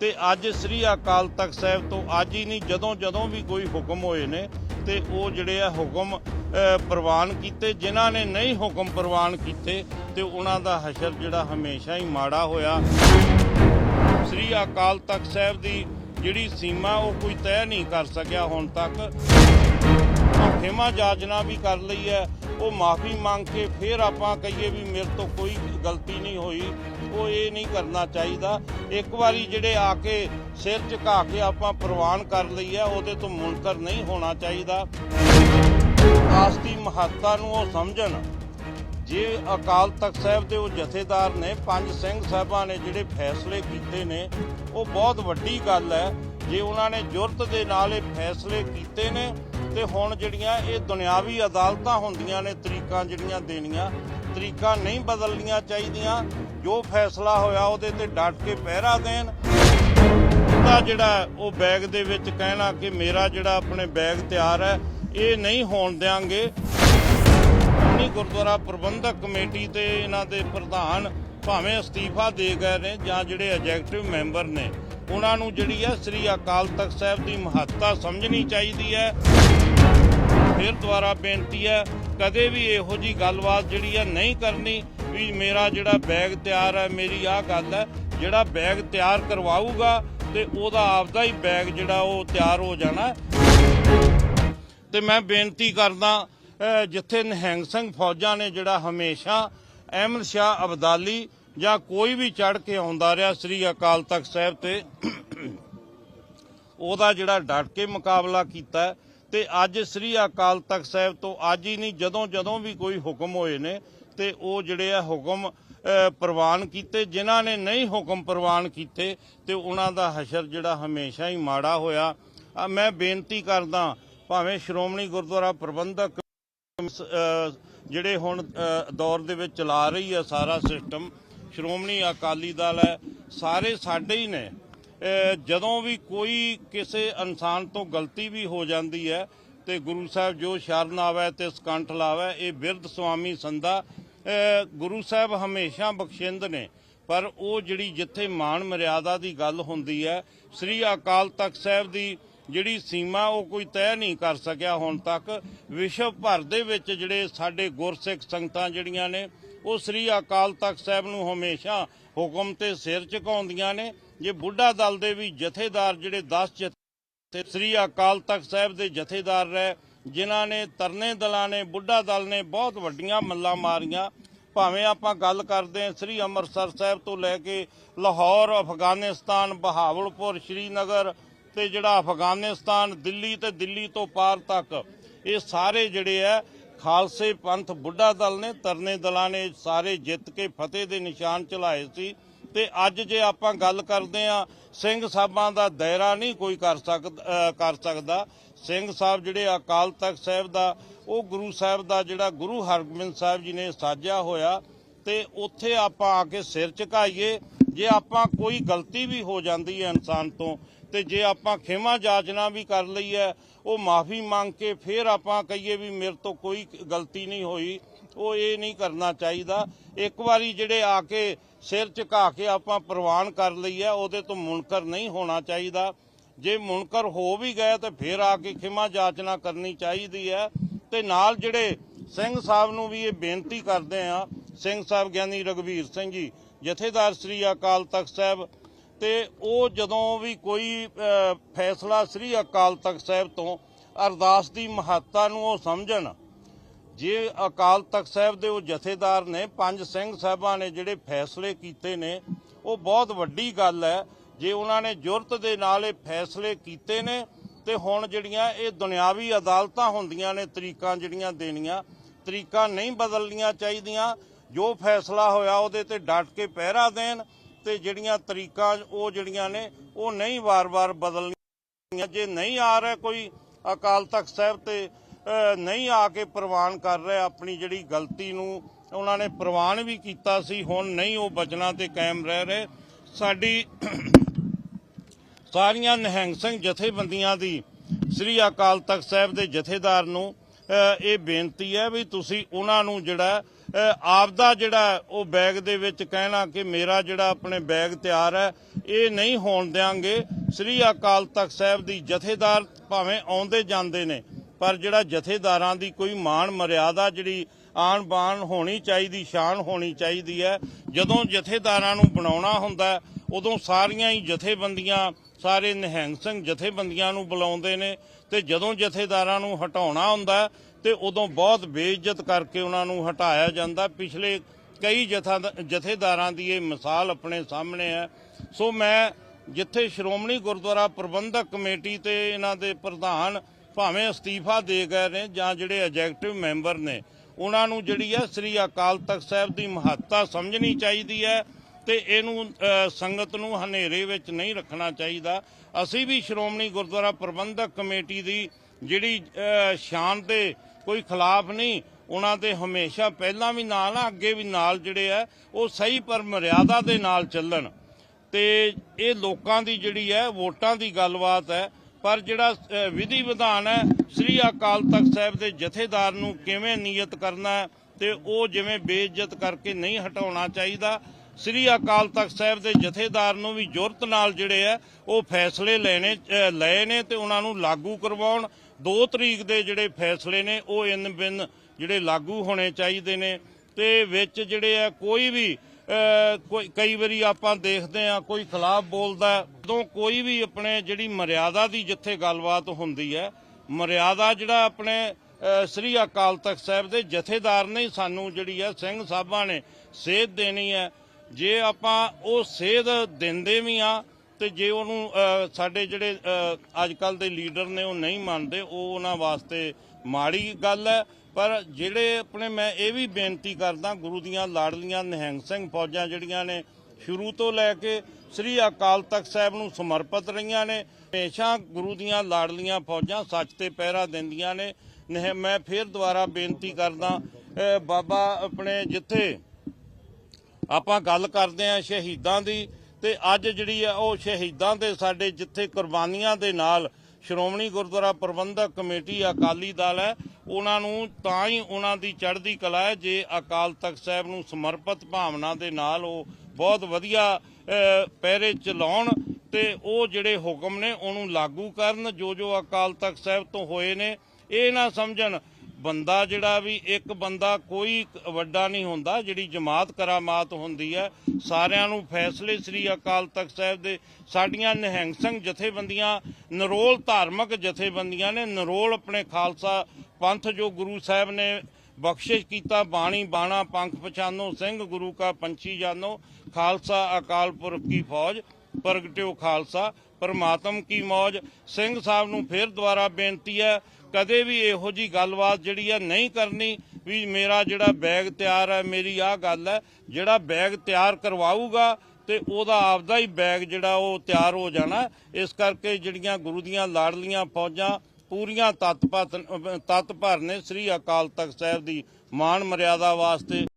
ਤੇ ਅੱਜ ਸ੍ਰੀ ਅਕਾਲ ਤਖਤ ਸਾਹਿਬ ਤੋਂ ਅੱਜ ਹੀ ਨਹੀਂ, ਜਦੋਂ ਜਦੋਂ ਵੀ ਕੋਈ ਹੁਕਮ ਹੋਏ ਨੇ ਤੇ ਉਹ ਜਿਹੜੇ ਆ ਹੁਕਮ ਪ੍ਰਵਾਨ ਕੀਤੇ, ਜਿਨ੍ਹਾਂ ਨੇ ਨਹੀਂ ਹੁਕਮ ਪ੍ਰਵਾਨ ਕੀਤੇ ਤੇ ਉਹਨਾਂ ਦਾ ਹਸ਼ਰ ਜਿਹੜਾ ਹਮੇਸ਼ਾ ਹੀ ਮਾੜਾ ਹੋਇਆ। ਸ੍ਰੀ ਅਕਾਲ ਤਖਤ ਸਾਹਿਬ ਦੀ ਜਿਹੜੀ ਸੀਮਾ, ਉਹ ਕੋਈ ਤੈਅ ਨਹੀਂ ਕਰ ਸਕਿਆ ਹੁਣ ਤੱਕ। ਉਹ ਖਿਮਾ ਜਾਚਨਾ ਵੀ ਕਰ ਲਈ ਹੈ। ਉਹ ਮਾਫੀ ਮੰਗ ਕੇ ਫਿਰ ਆਪਾਂ ਕਹੀਏ ਵੀ ਮੇਰੇ ਤੋਂ ਕੋਈ ਗਲਤੀ ਨਹੀਂ ਹੋਈ। ਉਹ ਇਹ ਨਹੀਂ ਕਰਨਾ ਚਾਹੀਦਾ। ਇੱਕ ਵਾਰੀ ਜਿਹੜੇ ਆ ਕੇ ਸਿਰ ਝੁਕਾ ਕੇ ਆਪਾਂ ਪ੍ਰਵਾਨ ਕਰ ਲਈ ਹੈ, ਉਹਦੇ ਤੋਂ ਮੁਨਕਰ ਨਹੀਂ ਹੋਣਾ ਚਾਹੀਦਾ। ਆਸ ਦੀ ਮਹੱਤਤਾ ਨੂੰ ਉਹ ਸਮਝਣ। ਜੇ ਅਕਾਲ ਤਖਤ ਸਾਹਿਬ ਦੇ ਉਹ ਜਥੇਦਾਰ ਨੇ, ਪੰਜ ਸਿੰਘ ਸਾਹਿਬਾਂ ਨੇ ਜਿਹੜੇ ਫੈਸਲੇ ਕੀਤੇ ਨੇ, ਉਹ ਬਹੁਤ ਵੱਡੀ ਗੱਲ ਹੈ। ਜੇ ਉਹਨਾਂ ਨੇ ਜੁਰਤ ਦੇ ਨਾਲ ਇਹ ਫੈਸਲੇ ਕੀਤੇ ਨੇ, ਤੇ ਹੁਣ ਜਿਹੜੀਆਂ ਇਹ ਦੁਨਿਆਵੀ ਅਦਾਲਤਾਂ ਹੁੰਦੀਆਂ ਨੇ ਤਰੀਕਾਂ ਜਿਹੜੀਆਂ ਦੇਣੀਆਂ, ਤਰੀਕਾਂ ਨਹੀਂ ਬਦਲਣੀਆਂ ਚਾਹੀਦੀਆਂ ਜੋ ਫੈਸਲਾ ਹੋਇਆ ਉਹਦੇ ਤੇ ਡਟ ਕੇ ਪਹਿਰਾ ਦੇਣ। ਉਹਦਾ ਜਿਹੜਾ ਉਹ ਬੈਗ ਦੇ ਵਿੱਚ ਕਹਿਣਾ ਕਿ ਮੇਰਾ ਜਿਹੜਾ ਆਪਣੇ ਬੈਗ ਤਿਆਰ ਹੈ, ਇਹ ਨਹੀਂ ਹੋਣ ਦਿਆਂਗੇ। ਸ਼੍ਰੋਮਣੀ ਗੁਰਦੁਆਰਾ ਪ੍ਰਬੰਧਕ ਕਮੇਟੀ ਤੇ ਇਹਨਾਂ ਦੇ ਪ੍ਰਧਾਨ ਭਾਵੇਂ ਅਸਤੀਫਾ ਦੇ ਗਏ ਨੇ ਜਾਂ ਜਿਹੜੇ ਐਗਜ਼ੈਕਟਿਵ ਮੈਂਬਰ ਨੇ, ਉਹਨਾਂ ਨੂੰ ਜਿਹੜੀ ਹੈ ਸ੍ਰੀ ਅਕਾਲ ਤਖਤ ਸਾਹਿਬ ਦੀ ਮਹੱਤਤਾ ਸਮਝਣੀ ਚਾਹੀਦੀ ਹੈ। ਫਿਰ ਦੁਬਾਰਾ ਬੇਨਤੀ ਹੈ, ਕਦੇ ਵੀ ਇਹੋ ਜੀ ਗੱਲਬਾਤ ਜਿਹੜੀ ਹੈ ਨਹੀਂ ਕਰਨੀ। ਵੀ ਮੇਰਾ ਜਿਹੜਾ ਬੈਗ ਤਿਆਰ ਹੈ, ਮੇਰੀ ਆਹ ਗੱਲ ਹੈ, ਜਿਹੜਾ ਬੈਗ ਤਿਆਰ ਕਰਵਾਊਗਾ ਤੇ ਉਹਦਾ ਆਪਦਾ ਹੀ ਬੈਗ ਜਿਹੜਾ ਉਹ ਤਿਆਰ ਹੋ ਜਾਣਾ ਤੇ ਮੈਂ ਬੇਨਤੀ ਕਰਦਾ ਜਿੱਥੇ ਨਿਹੰਗ ਸਿੰਘ ਫੌਜਾਂ ਨੇ ਜਿਹੜਾ ਹਮੇਸ਼ਾ ਅਹਿਮਦ ਸ਼ਾਹ ਅਬਦਾਲੀ ਜਾਂ ਕੋਈ ਵੀ ਚੜ ਕੇ ਆਉਂਦਾ ਰਿਹਾ ਸ੍ਰੀ ਅਕਾਲ ਤਖਤ ਸਾਹਿਬ ਤੇ, ਉਹਦਾ ਜਿਹੜਾ ਡਟ ਕੇ ਮੁਕਾਬਲਾ ਕੀਤਾ ਤੇ ਅੱਜ ਸ੍ਰੀ ਅਕਾਲ ਤਖਤ ਸਾਹਿਬ ਤੋਂ ਅੱਜ ਹੀ ਨਹੀਂ ਜਦੋਂ ਜਦੋਂ ਵੀ ਕੋਈ ਹੁਕਮ ਹੋਏ ਨੇ ਤੇ ਉਹ ਜਿਹੜੇ ਆ ਹੁਕਮ ਪ੍ਰਵਾਨ ਕੀਤੇ, ਜਿਨ੍ਹਾਂ ਨੇ ਨਹੀਂ ਹੁਕਮ ਪ੍ਰਵਾਨ ਕੀਤੇ, ਤੇ ਉਹਨਾਂ ਦਾ ਹਸ਼ਰ ਜਿਹੜਾ ਹਮੇਸ਼ਾ ਹੀ ਮਾੜਾ ਹੋਇਆ। ਮੈਂ ਬੇਨਤੀ ਕਰਦਾ, ਭਾਵੇਂ ਸ਼੍ਰੋਮਣੀ ਗੁਰਦੁਆਰਾ ਪ੍ਰਬੰਧਕ ਜਿਹੜੇ ਹੁਣ ਦੌਰ ਦੇ ਵਿੱਚ ਚਲਾ ਰਹੀ ਹੈ ਸਾਰਾ ਸਿਸਟਮ, ਸ਼੍ਰੋਮਣੀ ਅਕਾਲੀ ਦਲ ਹੈ, ਸਾਰੇ ਸਾਡੇ ਹੀ ਨੇ। ਜਦੋਂ ਵੀ ਕੋਈ ਕਿਸੇ ਇਨਸਾਨ ਤੋਂ ਗਲਤੀ ਵੀ ਹੋ ਜਾਂਦੀ ਹੈ, ਤੇ ਗੁਰੂ ਸਾਹਿਬ ਜੋ ਸ਼ਰਨ ਆਵੇ ਤੇ ਸਕੰਠ ਲਾਵੇ, ਇਹ ਬਿਰਧ ਸੁਆਮੀ ਸੰਦਾ ਗੁਰੂ ਸਾਹਿਬ ਹਮੇਸ਼ਾ ਬਖਸ਼ਿੰਦ ਨੇ, ਪਰ ਉਹ ਜਿਹੜੀ ਜਿੱਥੇ ਮਾਣ ਮਰਿਆਦਾ ਦੀ ਗੱਲ ਹੁੰਦੀ ਹੈ, ਸ੍ਰੀ ਅਕਾਲ ਤਖਤ ਸਾਹਿਬ ਦੀ ਜਿਹੜੀ ਸੀਮਾ ਉਹ ਕੋਈ ਤੈਅ ਨਹੀਂ ਕਰ ਸਕਿਆ ਹੁਣ ਤੱਕ। ਵਿਸ਼ਵ ਭਰ ਦੇ ਵਿੱਚ ਜਿਹੜੇ ਸਾਡੇ ਗੁਰਸਿੱਖ ਸੰਗਤਾਂ ਜਿਹੜੀਆਂ ਨੇ, ਉਹ ਸ੍ਰੀ ਅਕਾਲ ਤਖਤ ਸਾਹਿਬ ਨੂੰ ਹਮੇਸ਼ਾ ਹੁਕਮ ਤੇ ਸਿਰ ਝੁਕਾਉਂਦੀਆਂ ਨੇ। ਜੇ ਬੁੱਢਾ ਦਲ ਦੇ ਵੀ ਜਥੇਦਾਰ ਜਿਹੜੇ 10 ਜਥੇ ਸ੍ਰੀ ਅਕਾਲ ਤਖਤ ਸਾਹਿਬ ਦੇ ਜਥੇਦਾਰ ਰਹੇ ਜਿਨ੍ਹਾਂ ਨੇ ਤਰਨੇ ਦਲਾਂ ਨੇ, ਬੁੱਢਾ ਦਲ ਨੇ ਬਹੁਤ ਵੱਡੀਆਂ ਮੱਲਾਂ ਮਾਰੀਆਂ। ਭਾਵੇਂ ਆਪਾਂ ਗੱਲ ਕਰਦੇ ਹਾਂ ਸ੍ਰੀ ਅੰਮ੍ਰਿਤਸਰ ਸਾਹਿਬ ਤੋਂ ਲੈ ਕੇ ਲਾਹੌਰ, ਅਫਗਾਨਿਸਤਾਨ, ਬਹਾਵਲਪੁਰ, ਸ਼੍ਰੀਨਗਰ ਤੇ ਜਿਹੜਾ ਅਫਗਾਨਿਸਤਾਨ ਦਿੱਲੀ ਤੇ ਦਿੱਲੀ ਤੋਂ ਪਾਰ ਤੱਕ, ਇਹ ਸਾਰੇ ਜਿਹੜੇ ਆ, ਖਾਲਸੇ ਪੰਥ ਬੁੱਢਾ ਦਲ ਨੇ ਤਰਨੇ ਦਲਾਂ ਨੇ ਸਾਰੇ ਜਿੱਤ ਕੇ ਫਤਿਹ ਦੇ ਨਿਸ਼ਾਨ ਚਲਾਏ ਸੀ। ਤੇ ਅੱਜ ਜੇ ਆਪਾਂ ਗੱਲ ਕਰਦੇ ਆ ਸਿੰਘ ਸਾਹਿਬਾਂ ਦਾ ਦਾਇਰਾ ਨਹੀਂ ਕੋਈ ਕਰ ਸਕਦਾ ਕਰ ਸਕਦਾ। ਸਿੰਘ ਸਾਹਿਬ ਜਿਹੜੇ ਅਕਾਲ ਤਖਤ ਸਾਹਿਬ ਦਾ, ਉਹ ਗੁਰੂ ਸਾਹਿਬ ਦਾ ਜਿਹੜਾ ਗੁਰੂ ਹਰਗੋਬਿੰਦ ਸਾਹਿਬ ਜੀ ਨੇ ਸਾਜਿਆ ਹੋਇਆ, ਤੇ ਉੱਥੇ ਆਪਾਂ ਆ ਕੇ ਸਿਰ ਝੁਕਾਈਏ। ਜੇ ਆਪਾਂ ਕੋਈ ਗਲਤੀ ਵੀ ਹੋ ਜਾਂਦੀ ਹੈ ਇਨਸਾਨ ਤੋਂ, ਤੇ ਜੇ ਆਪਾਂ ਖਿਮਾ ਜਾਚਨਾ ਵੀ ਕਰ ਲਈ ਹੈ, ਉਹ ਮਾਫੀ ਮੰਗ ਕੇ ਫਿਰ ਆਪਾਂ ਕਹੀਏ ਵੀ ਮੇਰੇ ਤੋਂ ਕੋਈ ਗਲਤੀ ਨਹੀਂ ਹੋਈ। ਉਹ ਇਹ ਨਹੀਂ ਕਰਨਾ ਚਾਹੀਦਾ। ਇੱਕ ਵਾਰੀ ਜਿਹੜੇ ਆ ਕੇ ਸਿਰ ਝੁਕਾ ਕੇ ਆਪਾਂ ਪ੍ਰਵਾਨ ਕਰ ਲਈ ਹੈ ਉਹਦੇ ਤੋਂ ਮੁਨਕਰ ਨਹੀਂ ਹੋਣਾ ਚਾਹੀਦਾ। ਜੇ ਮੁਨਕਰ ਹੋ ਵੀ ਗਏ ਤਾਂ ਫਿਰ ਆ ਕੇ ਖਿਮਾ ਜਾਚਨਾ ਕਰਨੀ ਚਾਹੀਦੀ ਹੈ। ਤੇ ਨਾਲ ਜਿਹੜੇ ਸਿੰਘ ਸਾਹਿਬ ਨੂੰ ਵੀ ਇਹ ਬੇਨਤੀ ਕਰਦੇ ਆ ਸਿੰਘ ਸਾਹਿਬ ਗਿਆਨੀ ਰਗਵੀਰ ਸਿੰਘ ਜੀ, ਜਥੇਦਾਰ ਸ੍ਰੀ ਅਕਾਲ ਤਖਤ ਸਾਹਿਬ, ਤੇ ਉਹ ਜਦੋਂ ਵੀ ਕੋਈ ਫੈਸਲਾ ਸ੍ਰੀ ਅਕਾਲ ਤਖਤ ਸਾਹਿਬ ਤੋਂ ਅਰਦਾਸ ਦੀ ਮਹੱਤਤਾ ਨੂੰ ਉਹ ਸਮਝਣ ਜੇ ਅਕਾਲ ਤਖਤ ਸਾਹਿਬ ਦੇ ਉਹ ਜਥੇਦਾਰ ਨੇ, ਪੰਜ ਸਿੰਘ ਸਾਹਿਬਾਂ ਨੇ ਜਿਹੜੇ ਫੈਸਲੇ ਕੀਤੇ ਨੇ, ਉਹ ਬਹੁਤ ਵੱਡੀ ਗੱਲ ਹੈ। ਜੇ ਉਹਨਾਂ ਨੇ ਜੁਰਤ ਦੇ ਨਾਲ ਇਹ ਫੈਸਲੇ ਕੀਤੇ ਨੇ, ਤੇ ਹੁਣ ਜਿਹੜੀਆਂ ਇਹ ਦੁਨਿਆਵੀ ਅਦਾਲਤਾਂ ਹੁੰਦੀਆਂ ਨੇ, ਤਰੀਕਾਂ ਜਿਹੜੀਆਂ ਦੇਣੀਆਂ, ਤਰੀਕਾਂ ਨਹੀਂ ਬਦਲਣੀਆਂ ਚਾਹੀਦੀਆਂ, ਜੋ ਫੈਸਲਾ ਹੋਇਆ ਉਹਦੇ ਤੇ ਡਟ ਕੇ ਪਹਿਰਾ ਦੇਣ, ਤੇ ਜਿਹੜੀਆਂ ਤਰੀਕਾਂ ਉਹ ਜਿਹੜੀਆਂ ਨੇ, ਉਹ ਨਹੀਂ ਵਾਰ-ਵਾਰ ਬਦਲਣੀਆਂ। ਜੇ ਨਹੀਂ ਆ ਰਿਹਾ ਕੋਈ ਅਕਾਲ ਤਖਤ ਸਾਹਿਬ ਤੇ ਨਹੀਂ ਆ ਕੇ ਪ੍ਰਵਾਨ ਕਰ ਰਿਹਾ ਆਪਣੀ ਜਿਹੜੀ ਗਲਤੀ ਨੂੰ ਉਹਨਾਂ ਨੇ ਪ੍ਰਵਾਨ ਵੀ ਕੀਤਾ ਸੀ ਹੁਣ ਨਹੀਂ ਉਹ ਬਚਨਾਂ ਤੇ ਕਾਇਮ ਰਹਿ ਰਹੇ। ਸਾਡੀ ਸਾਰੀਆਂ ਨਿਹੰਗ ਸਿੰਘ ਜਥੇਬੰਦੀਆਂ ਦੀ ਸ੍ਰੀ ਅਕਾਲ ਤਖਤ ਸਾਹਿਬ ਦੇ ਜਥੇਦਾਰ ਨੂੰ ਇਹ ਬੇਨਤੀ ਹੈ ਵੀ ਤੁਸੀਂ ਉਹਨਾਂ ਨੂੰ ਜਿਹੜਾ ਅਹ, ਆਪਦਾ ਜਿਹੜਾ ਉਹ ਬੈਗ ਦੇ ਵਿੱਚ ਕਹਿਣਾ ਕਿ ਮੇਰਾ ਜਿਹੜਾ ਆਪਣੇ ਬੈਗ ਤਿਆਰ ਹੈ ਇਹ ਨਹੀਂ ਹੋਣ ਦਿਆਂਗੇ। ਸ੍ਰੀ ਅਕਾਲ ਤਖਤ ਸਾਹਿਬ ਦੀ ਜਥੇਦਾਰ ਭਾਵੇਂ ਆਉਂਦੇ ਜਾਂਦੇ ਨੇ ਪਰ ਜਿਹੜਾ ਜਥੇਦਾਰਾਂ ਦੀ ਕੋਈ ਮਾਣ ਮਰਿਆਦਾ ਜਿਹੜੀ ਆਣ ਬਾਣ ਹੋਣੀ ਚਾਹੀਦੀ ਸ਼ਾਨ ਹੋਣੀ ਚਾਹੀਦੀ ਹੈ ਜਦੋਂ ਜਥੇਦਾਰਾਂ ਨੂੰ ਬਣਾਉਣਾ ਹੁੰਦਾ ਉਦੋਂ ਸਾਰੀਆਂ ਹੀ ਜਥੇਬੰਦੀਆਂ ਸਾਰੇ ਨਿਹੰਗ ਸਿੰਘ ਜਥੇਬੰਦੀਆਂ ਨੂੰ ਬੁਲਾਉਂਦੇ ਨੇ ਤੇ ਜਦੋਂ ਜਥੇਦਾਰਾਂ ਨੂੰ ਹਟਾਉਣਾ ਹੁੰਦਾ ਹੈ, ਤੇ ਉਦੋਂ ਬਹੁਤ ਬੇਇੱਜ਼ਤ ਕਰਕੇ ਉਹਨਾਂ ਨੂੰ ਹਟਾਇਆ ਜਾਂਦਾ ਪਿਛਲੇ ਕਈ ਜਥਾ ਜਥੇਦਾਰਾਂ ਦੀ ਇਹ ਮਿਸਾਲ ਆਪਣੇ ਸਾਹਮਣੇ ਹੈ। ਸੋ ਮੈਂ ਜਿੱਥੇ ਸ਼੍ਰੋਮਣੀ ਗੁਰਦੁਆਰਾ ਪ੍ਰਬੰਧਕ ਕਮੇਟੀ ਤੇ ਇਹਨਾਂ ਦੇ ਪ੍ਰਧਾਨ ਭਾਵੇਂ ਅਸਤੀਫਾ ਦੇ ਗਏ ਨੇ ਜਾਂ ਜਿਹੜੇ ਐਗਜ਼ੈਕਟਿਵ ਮੈਂਬਰ ਨੇ, ਉਹਨਾਂ ਨੂੰ ਜਿਹੜੀ ਹੈ ਸ੍ਰੀ ਅਕਾਲ ਤਖਤ ਸਾਹਿਬ ਦੀ ਮਹੱਤਤਾ ਸਮਝਣੀ ਚਾਹੀਦੀ ਹੈ ਤੇ ਇਹਨੂੰ ਸੰਗਤ ਨੂੰ ਹਨੇਰੇ ਵਿੱਚ ਨਹੀਂ ਰੱਖਣਾ ਚਾਹੀਦਾ। ਅਸੀਂ ਵੀ ਸ਼੍ਰੋਮਣੀ ਗੁਰਦੁਆਰਾ ਪ੍ਰਬੰਧਕ ਕਮੇਟੀ ਦੀ ਜਿਹੜੀ ਸ਼ਾਨ ਤੇ ਕੋਈ ਖਿਲਾਫ ਨਹੀਂ, ਉਹਨਾਂ ਦੇ ਹਮੇਸ਼ਾ ਪਹਿਲਾਂ ਵੀ ਨਾਲ ਆ, ਅੱਗੇ ਵੀ ਨਾਲ ਜਿਹੜੇ ਆ, ਉਹ ਸਹੀ ਪਰ ਮਰਿਆਦਾ ਦੇ ਨਾਲ ਚੱਲਣ। ਤੇ ਇਹ ਲੋਕਾਂ ਦੀ ਜਿਹੜੀ ਹੈ, ਵੋਟਾਂ ਦੀ ਗੱਲਬਾਤ ਹੈ ਪਰ ਜਿਹੜਾ ਵਿਧੀ ਵਿਧਾਨ ਹੈ, ਸ੍ਰੀ ਅਕਾਲ ਤਖਤ ਸਾਹਿਬ ਦੇ ਜਥੇਦਾਰ ਨੂੰ ਕਿਵੇਂ ਨਿਯਤ ਕਰਨਾ ਹੈ ਤੇ ਉਹ ਜਿਵੇਂ ਬੇਇੱਜ਼ਤ ਕਰਕੇ ਨਹੀਂ ਹਟਾਉਣਾ ਚਾਹੀਦਾ, ਸ੍ਰੀ ਅਕਾਲ ਤਖਤ ਸਾਹਿਬ ਦੇ ਜਥੇਦਾਰ ਨੂੰ ਵੀ ਜੁਰਤ ਨਾਲ ਜਿਹੜੇ ਆ ਉਹ ਫੈਸਲੇ ਲੈਣੇ ਲਏ ਨੇ ਤੇ ਉਹਨਾਂ ਨੂੰ ਲਾਗੂ ਕਰਵਾਉਣ। 2 ਤਰੀਕ ਦੇ ਜਿਹੜੇ ਫੈਸਲੇ ਨੇ, ਉਹ ਇਨ ਬਿਨ ਜਿਹੜੇ ਲਾਗੂ ਹੋਣੇ ਚਾਹੀਦੇ ਨੇ। ਤੇ ਵਿੱਚ ਜਿਹੜੇ ਆ ਕੋਈ ਵੀ ਕੋਈ ਕਈ ਵਾਰੀ ਆਪਾਂ ਦੇਖਦੇ ਆ ਕੋਈ ਖਿਲਾਫ ਬੋਲਦਾ ਹੈ। ਜਦੋਂ ਕੋਈ ਵੀ ਆਪਣੇ ਜਿਹੜੀ ਮਰਿਆਦਾ ਦੀ ਜਿੱਥੇ ਗੱਲਬਾਤ ਹੁੰਦੀ ਹੈ, ਮਰਿਆਦਾ ਜਿਹੜਾ ਆਪਣੇ ਸ੍ਰੀ ਅਕਾਲ ਤਖਤ ਸਾਹਿਬ ਦੇ ਜਥੇਦਾਰ ਨੇ ਸਾਨੂੰ ਜਿਹੜੀ ਹੈ, ਸਿੰਘ ਸਾਹਿਬਾਂ ਨੇ ਸੇਧ ਦੇਣੀ ਹੈ ਜੇ ਆਪਾਂ ਉਹ ਸੇਧ ਦਿੰਦੇ ਵੀ ਆ ਤੇ ਜੇ ਉਹਨੂੰ ਸਾਡੇ ਜਿਹੜੇ ਅੱਜ ਕੱਲ ਦੇ ਲੀਡਰ ਨੇ ਉਹ ਨਹੀਂ ਮੰਨਦੇ, ਉਹ ਉਹਨਾਂ ਵਾਸਤੇ ਮਾੜੀ ਗੱਲ ਹੈ। ਪਰ ਜਿਹੜੇ ਆਪਣੇ, ਮੈਂ ਇਹ ਵੀ ਬੇਨਤੀ ਕਰਦਾ, ਗੁਰੂ ਦੀਆਂ ਲਾਡਲੀਆਂ ਨਿਹੰਗ ਸਿੰਘ ਫੌਜਾਂ ਜਿਹੜੀਆਂ ਨੇ, ਸ਼ੁਰੂ ਤੋਂ ਲੈ ਕੇ ਸ੍ਰੀ ਅਕਾਲ ਤਖਤ ਸਾਹਿਬ ਨੂੰ ਸਮਰਪਿਤ ਰਹੀਆਂ ਨੇ, ਹਮੇਸ਼ਾ ਗੁਰੂ ਦੀਆਂ ਲਾਡਲੀਆਂ ਫੌਜਾਂ ਸੱਚ ਤੇ ਪਹਿਰਾ ਦਿੰਦੀਆਂ ਨੇ। ਨਹਿ- ਮੈਂ ਫਿਰ ਦੁਬਾਰਾ ਬੇਨਤੀ ਕਰਦਾ ਬਾਬਾ ਆਪਣੇ ਜਿੱਥੇ ਆਪਾਂ ਗੱਲ ਕਰਦੇ ਆ ਸ਼ਹੀਦਾਂ ਦੀ ਤੇ ਅੱਜ ਜਿਹੜੀ ਹੈ ਉਹ ਸ਼ਹੀਦਾਂ ਦੇ ਸਾਡੇ ਜਿੱਥੇ ਕੁਰਬਾਨੀਆਂ ਦੇ ਨਾਲ ਸ਼੍ਰੋਮਣੀ ਗੁਰਦੁਆਰਾ ਪ੍ਰਬੰਧਕ ਕਮੇਟੀ ਅਕਾਲੀ ਦਲ ਹੈ, ਉਹਨਾਂ ਨੂੰ ਤਾਂ ਹੀ ਉਹਨਾਂ ਦੀ ਚੜ੍ਹਦੀ ਕਲਾ ਹੈ ਜੇ ਅਕਾਲ ਤਖਤ ਸਾਹਿਬ ਨੂੰ ਸਮਰਪਿਤ ਭਾਵਨਾ ਦੇ ਨਾਲ ਉਹ ਬਹੁਤ ਵਧੀਆ ਪਹਿਰੇ ਚਲਾਉਣ ਤੇ ਉਹ ਜਿਹੜੇ ਹੁਕਮ ਨੇ ਉਹਨੂੰ ਲਾਗੂ ਕਰਨ ਜੋ ਜੋ ਅਕਾਲ ਤਖਤ ਸਾਹਿਬ ਤੋਂ ਹੋਏ ਨੇ, ਇਹ ਨਾ ਸਮਝਣ ਬੰਦਾ ਜਿਹੜਾ ਵੀ, ਇੱਕ ਬੰਦਾ ਕੋਈ ਵੱਡਾ ਨਹੀਂ ਹੁੰਦਾ, ਜਿਹੜੀ ਜਮਾਤ ਕਰਾਮਾਤ ਹੁੰਦੀ ਹੈ, ਸਾਰਿਆਂ ਨੂੰ ਫੈਸਲੇ ਸ੍ਰੀ ਅਕਾਲ ਤਖਤ ਸਾਹਿਬ ਦੇ, ਸਾਡੀਆਂ ਨਿਹੰਗ ਸਿੰਘ ਜਥੇਬੰਦੀਆਂ, ਨਰੋਲ ਧਾਰਮਿਕ ਜਥੇਬੰਦੀਆਂ ਨੇ, ਨਰੋਲ ਆਪਣੇ ਖਾਲਸਾ ਪੰਥ ਜੋ ਗੁਰੂ ਸਾਹਿਬ ਨੇ ਬਖਸ਼ਿਸ਼ ਕੀਤਾ, ਬਾਣੀ, ਬਾਣਾ, ਪੰਖ ਪਛਾਨੋ, ਸਿੰਘ ਗੁਰੂ ਕਾ ਪੰਛੀ ਜਾਨੋ, ਖਾਲਸਾ ਅਕਾਲ ਪੁਰਖ ਕੀ ਫੌਜ। ਪ੍ਰਗਟਿਓ ਖਾਲਸਾ, ਪਰਮਾਤਮ ਕੀ ਮੌਜ। ਸਿੰਘ ਸਾਹਿਬ ਨੂੰ ਫਿਰ ਦੁਬਾਰਾ ਬੇਨਤੀ ਹੈ, ਕਦੇ ਵੀ ਇਹੋ ਜੀ ਗੱਲਬਾਤ ਜਿਹੜੀ ਹੈ ਨਹੀਂ ਕਰਨੀ ਵੀ ਮੇਰਾ ਜਿਹੜਾ ਬੈਗ ਤਿਆਰ ਹੈ, ਮੇਰੀ ਆਹ ਗੱਲ ਹੈ, ਜਿਹੜਾ ਬੈਗ ਤਿਆਰ ਕਰਵਾਊਗਾ ਤੇ ਉਹਦਾ ਆਪਦਾ ਹੀ ਬੈਗ ਜਿਹੜਾ ਉਹ ਤਿਆਰ ਹੋ ਜਾਣਾ। ਇਸ ਕਰਕੇ ਜਿਹੜੀਆਂ ਗੁਰੂ ਦੀਆਂ ਲਾਡਲੀਆਂ ਫੌਜਾਂ ਪੂਰੀਆਂ ਤਤਪਤ ਤਤ ਭਰ ਨੇ ਸ੍ਰੀ ਅਕਾਲ ਤਖਤ ਸਾਹਿਬ ਦੀ ਮਾਣ ਮਰਿਆਦਾ ਵਾਸਤੇ।